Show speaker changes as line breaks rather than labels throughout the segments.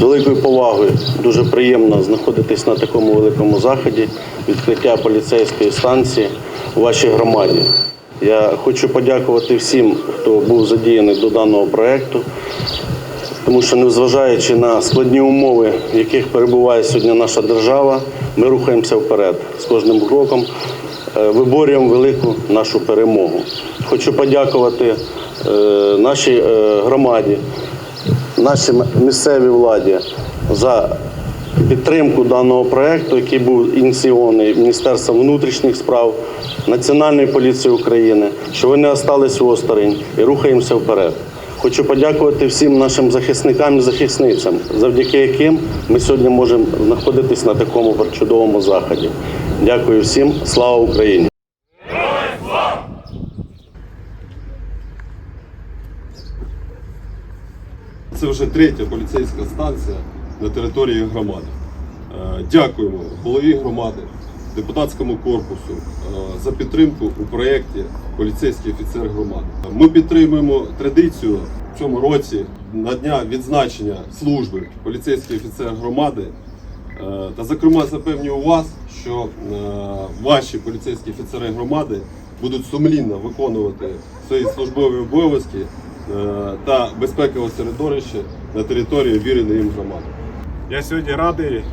Великою повагою дуже приємно знаходитись на такому великому заході відкриття поліцейської станції у вашій громаді. Я хочу подякувати всім, хто був задіяний до даного проєкту, тому що незважаючи на складні умови, в яких перебуває сьогодні наша держава, ми рухаємося вперед. З кожним кроком е, виборюємо велику нашу перемогу. Хочу подякувати е, нашій е, громаді, нашій місцевій владі за підтримку даного проекту, який був ініційований Міністерством внутрішніх справ, Національної поліції України, що вони остались осторонь і рухаємося вперед. Хочу подякувати всім нашим захисникам і захисницям, завдяки яким ми сьогодні можемо знаходитись на такому чудовому заході. Дякую всім, слава Україні!
Це вже третя поліцейська станція на території громади. Е, Дякуємо голові громади, депутатському корпусу е, за підтримку у проєкті Поліцейський офіцер громади. Ми підтримуємо традицію в цьому році на дня відзначення служби поліцейський офіцер громади. Е, Та, зокрема, запевнюю вас, що ваші поліцейські офіцери громади будуть сумлінно виконувати свої службові обов'язки та безпекове середовище на території віреної їм громади.
Я сьогодні радий,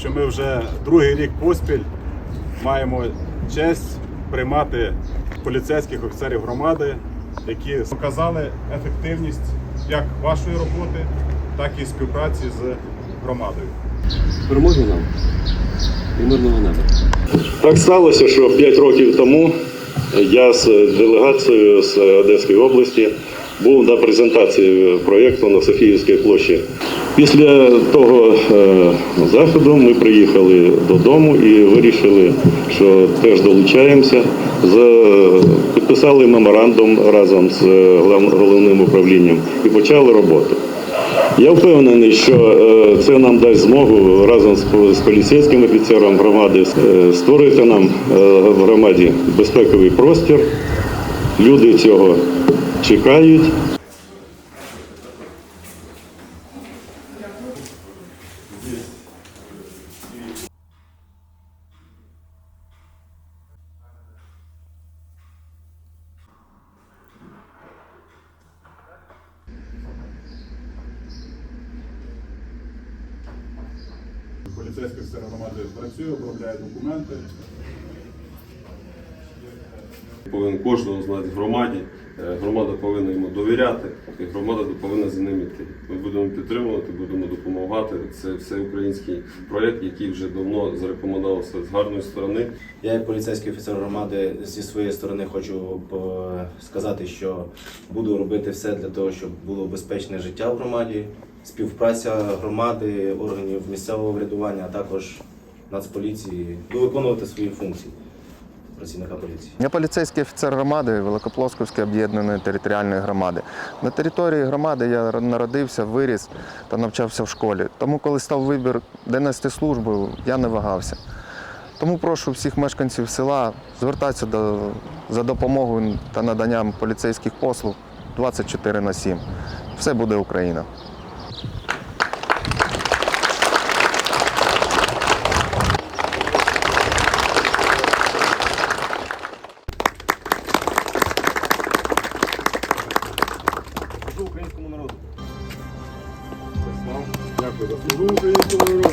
що ми вже другий рік поспіль маємо честь приймати поліцейських офіцерів громади, які показали ефективність як вашої роботи, так і співпраці з громадою.
Перемоги нам і мирного неба.
Так сталося, що 5 років тому я з делегацією з Одеської області був на презентації проєкту на Софіївській площі. Після того е, заходу ми приїхали додому і вирішили, що теж долучаємося. Підписали меморандум разом з головним управлінням і почали роботу. Я впевнений, що е, це нам дасть змогу разом з поліцейським офіцером громади е, створити нам е, в громаді безпековий простір. Люди цього чекають.
Поліцейський офіцер громади працює, обробляє документи.
Повинен кожного знати в громаді. Е, Громада повинна йому довіряти, і громада повинна за ним йти. Ми будемо підтримувати, будемо допомагати. Це всеукраїнський проєкт, який вже давно зарекомендувався з гарної сторони.
Я, як поліцейський офіцер громади, зі своєї сторони хочу сказати, що буду робити все для того, щоб було безпечне життя в громаді, співпраця громади, органів місцевого врядування, а також Нацполіції. Буду виконувати свої функції працівника поліції.
Я поліцейський офіцер громади Великоплосковської об'єднаної територіальної громади. На території громади я народився, виріс та навчався в школі. Тому, коли став вибір, де нести службу, я не вагався. Тому прошу всіх мешканців села звертатися до, за допомогою та наданням поліцейських послуг 24 на 7. Все буде Україна.
Дякую за служу українському.